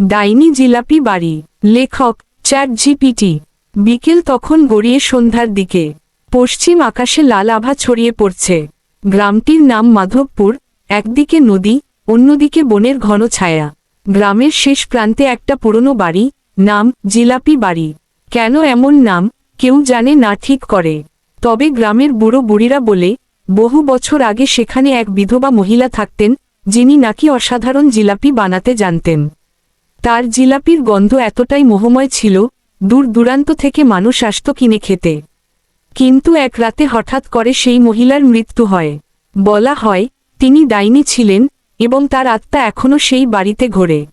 ডাইনি জিলাপি বাড়ি। লেখক চ্যাট জিপিটি বিকেল তখন গড়িয়ে সন্ধ্যার দিকে। পশ্চিম আকাশে লাল আভা ছড়িয়ে পড়ছে। গ্রামটির নাম মাধবপুর, একদিকে নদী, অন্যদিকে বনের ঘন ছায়া। গ্রামের শেষ প্রান্তে একটা পুরনো বাড়ি, নাম জিলাপি বাড়ি। কেন এমন নাম, কেউ জানে না ঠিক করে। তবে গ্রামের বুড়ো বুড়িরা বলে, বহু বছর আগে সেখানে এক বিধবা মহিলা থাকতেন, যিনি নাকি অসাধারণ জিলাপি বানাতে জানতেন। তার জিলাপির গন্ধ এতটাই মোহময় ছিল, দূর দূরান্ত থেকে মানুষ আসত কিনে খেতে। কিন্তু এক রাতে হঠাৎ করে সেই মহিলার মৃত্যু হয়। বলা হয়, তিনি ডাইনি ছিলেন এবং তার আত্মা এখনও সেই বাড়িতে ঘোরে।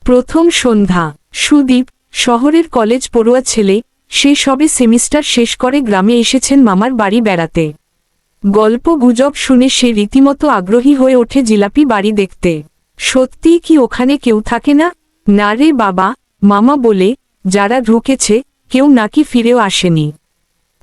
প্রথম সন্ধ্যা, সুদীপ, শহরের কলেজ পড়ুয়া ছেলে, সে সবে সেমিস্টার শেষ করে গ্রামে এসেছেন মামার বাড়ি বেড়াতে। গল্প গুজব শুনে সে রীতিমতো আগ্রহী হয়ে ওঠে জিলাপি বাড়ি দেখতে। সত্যিই কি ওখানে কেউ থাকে না? না রে বাবা, মামা বলে, যারা ঢুকেছে, কেউ নাকি ফিরেও আসেনি।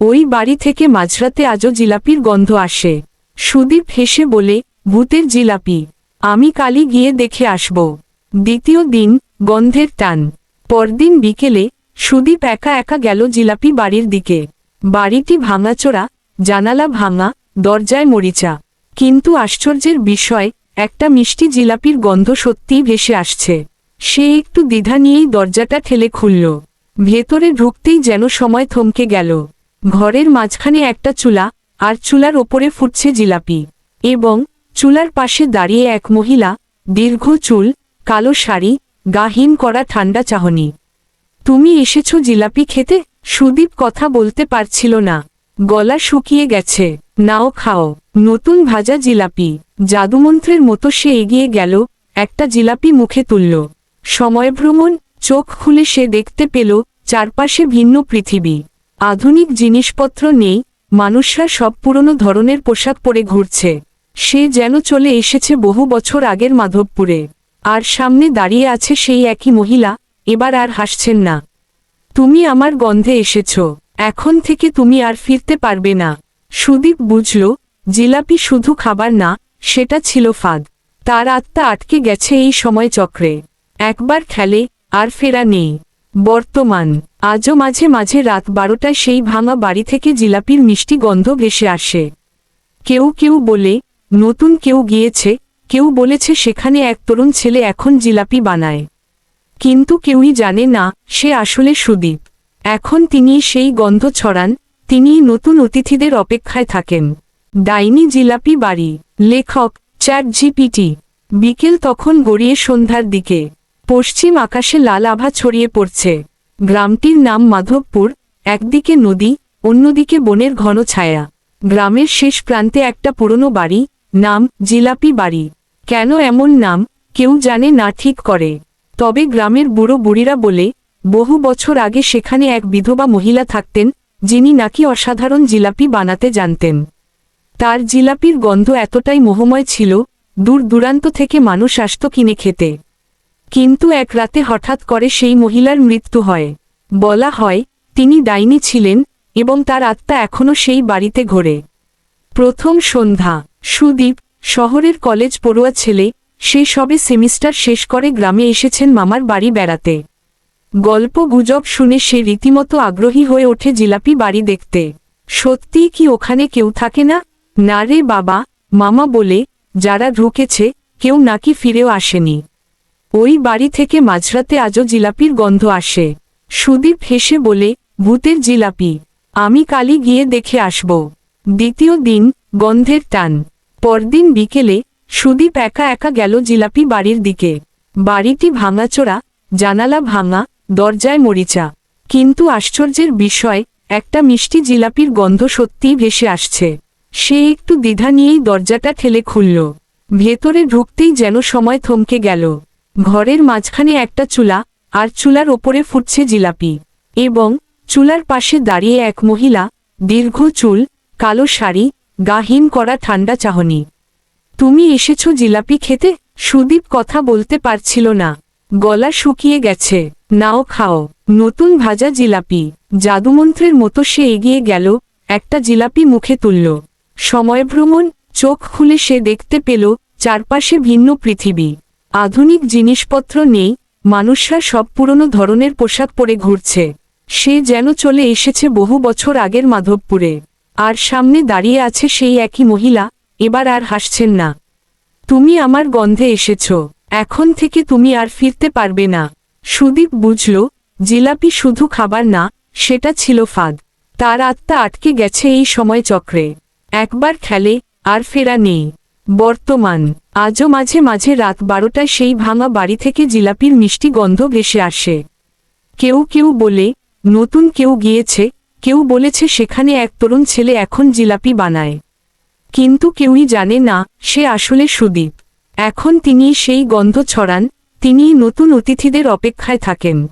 ওই বাড়ি থেকে মাঝরাতে আজও জিলাপির গন্ধ আসে। সুদীপ হেসে বলে, ভূতের জিলাপি, আমি কালি গিয়ে দেখে আসব। দ্বিতীয় দিন, গন্ধের টান। পরদিন বিকেলে, সুদীপ একা একা গেল জিলাপি বাড়ির দিকে। বাড়িটি ভাঙাচোরা, জানালা ভাঙা, দরজায় মরিচা। কিন্তু আশ্চর্যের বিষয়, একটা মিষ্টি জিলাপির গন্ধ সত্যিই ভেসে আসছে। সে একটু দ্বিধা নিয়েই দরজাটা ঠেলে খুলল। ভেতরে ঢুকতেই যেন সময় থমকে গেল। ঘরের মাঝখানে একটা চুলা, আর চুলার ওপরে ফুটছে জিলাপি। এবং চুলার পাশে দাঁড়িয়ে এক মহিলা, দীর্ঘ চুল, কালো শাড়ি গাহীন করা ঠান্ডা চাহনি। তুমি এসেছ জিলাপি খেতে? সুদীপ কথা বলতে পারছিল না। গলা শুকিয়ে গেছে। নাও খাও। নতুন ভাজা জিলাপি। জাদুমন্ত্রের মতো সে এগিয়ে গেল, একটা জিলাপি মুখে তুলল। সময়ভ্রমণ, চোখ খুলে সে দেখতে পেল চারপাশে ভিন্ন পৃথিবী। আধুনিক জিনিসপত্র নেই, মানুষরা সব পুরনো ধরনের পোশাক পরে ঘুরছে। সে যেন চলে এসেছে বহু বছর আগের মাধবপুরে। আর সামনে দাঁড়িয়ে আছে সেই একই মহিলা, এবার আর হাসছেন না। তুমি আমার গন্ধে এসেছ, এখন থেকে তুমি আর ফিরতে পারবে না। সুদীপ বুঝল, জিলাপি শুধু খাবার না, সেটা ছিল ফাঁদ। তার আত্মা আটকে গেছে এই সময় চক্রে একবার খেলে আর ফেরা নেই। বর্তমান, আজও মাঝে মাঝে রাত বারোটায় সেই ভাঙা বাড়ি থেকে জিলাপির মিষ্টি গন্ধ ভেসে আসে। কেউ কেউ বলে, নতুন কেউ গিয়েছে। কেউ বলেছে, সেখানে এক তরুণ ছেলে এখন জিলাপি বানায়। কিন্তু কেউই জানে না, সে আসলে সুদীপ। এখন তিনি সেই গন্ধ ছড়ান, তিনিই নতুন অতিথিদের অপেক্ষায় থাকেন। ডাইনি জিলাপি বাড়ি, লেখক চ্যাট জিপিটি বিকেল তখন গড়িয়ে সন্ধ্যার দিকে। পশ্চিম আকাশে লাল আভা ছড়িয়ে পড়ছে। গ্রামটির নাম মাধবপুর, একদিকে নদী, অন্যদিকে বনের ঘন ছায়া। গ্রামের শেষ প্রান্তে একটা পুরনো বাড়ি, নাম জিলাপি বাড়ি। কেন এমন নাম, কেউ জানে না ঠিক করে। তবে গ্রামের বুড়ো বুড়িরা বলে, বহু বছর আগে সেখানে এক বিধবা মহিলা থাকতেন, যিনি নাকি অসাধারণ জিলাপি বানাতে জানতেন। তার জিলাপির গন্ধ এতটাই মোহময় ছিল, দূর দূরান্ত থেকে মানুষ আসত কিনে খেতে। কিন্তু এক রাতে হঠাৎ করে সেই মহিলার মৃত্যু হয়। বলা হয়, তিনি ডাইনি ছিলেন এবং তার আত্মা এখনও সেই বাড়িতে ঘোরে। প্রথম সন্ধ্যা। সুদীপ, শহরের কলেজ পড়ুয়া ছেলে, সে সবে সেমিস্টার শেষ করে গ্রামে এসেছেন মামার বাড়ি বেড়াতে। গল্প গুজব শুনে সে রীতিমতো আগ্রহী হয়ে ওঠে জিলাপি বাড়ি দেখতে। সত্যিই কি ওখানে কেউ থাকে না? না রে বাবা, মামা বলে, যারা ঢুকেছে, কেউ নাকি ফিরেও আসেনি। ওই বাড়ি থেকে মাঝরাতে আজও জিলাপির গন্ধ আসে। সুদীপ হেসে বলে, ভূতের জিলাপি, আমি কালি গিয়ে দেখে আসব। দ্বিতীয় দিন, গন্ধের টান। পরদিন বিকেলে, সুদীপ একা একা গেল জিলাপি বাড়ির দিকে। বাড়িটি ভাঙাচোরা, জানালা ভাঙা, দরজায় মরিচা। কিন্তু আশ্চর্যের বিষয়, একটা মিষ্টি জিলাপির গন্ধ সত্যিই ভেসে আসছে। সে একটু দ্বিধা নিয়েই দরজাটা ঠেলে খুলল। ভেতরে ঢুকতেই যেন সময় থমকে গেল। ঘরের মাঝখানে একটা চুলা, আর চুলার ওপরে ফুটছে জিলাপি। এবং চুলার পাশে দাঁড়িয়ে এক মহিলা, দীর্ঘ চুল, কালো শাড়ি গাহীন করা ঠান্ডা চাহনি। তুমি এসেছ জিলাপি খেতে? সুদীপ কথা বলতে পারছিল না। গলা শুকিয়ে গেছে। নাও খাও। নতুন ভাজা জিলাপি। জাদুমন্ত্রের মতো সে এগিয়ে গেল, একটা জিলাপি মুখে তুলল। সময়ভ্রমণ চোখ খুলে সে দেখতে পেল, চারপাশে ভিন্ন পৃথিবী। আধুনিক জিনিসপত্র নেই, মানুষরা সব পুরনো ধরনের পোশাক পরে ঘুরছে। সে যেন চলে এসেছে বহু বছর আগের মাধবপুরে। আর সামনে দাঁড়িয়ে আছে সেই একই মহিলা, এবার আর হাসছেন না। তুমি আমার গন্ধে এসেছ, এখন থেকে তুমি আর ফিরতে পারবে না। সুদীপ বুঝল, জিলাপি শুধু খাবার না, সেটা ছিল ফাঁদ। তার আত্মা আটকে গেছে এই সময় চক্রে। একবার খেলে, আর ফেরা নেই। বর্তমান। আজও মাঝে মাঝে রাত বারোটায় সেই ভাঙা বাড়ি থেকে জিলাপির মিষ্টি গন্ধ ভেসে আসে। কেউ কেউ বলে, নতুন কেউ গিয়েছে। কেউ বলেছে, সেখানে এক তরুণ ছেলে এখন জিলাপি বানায়। কিন্তু কেউই জানে না, সে আসলে সুদীপ। এখন তিনি সেই গন্ধ ছড়ান, তিনিই নতুন অতিথিদের অপেক্ষায় থাকেন।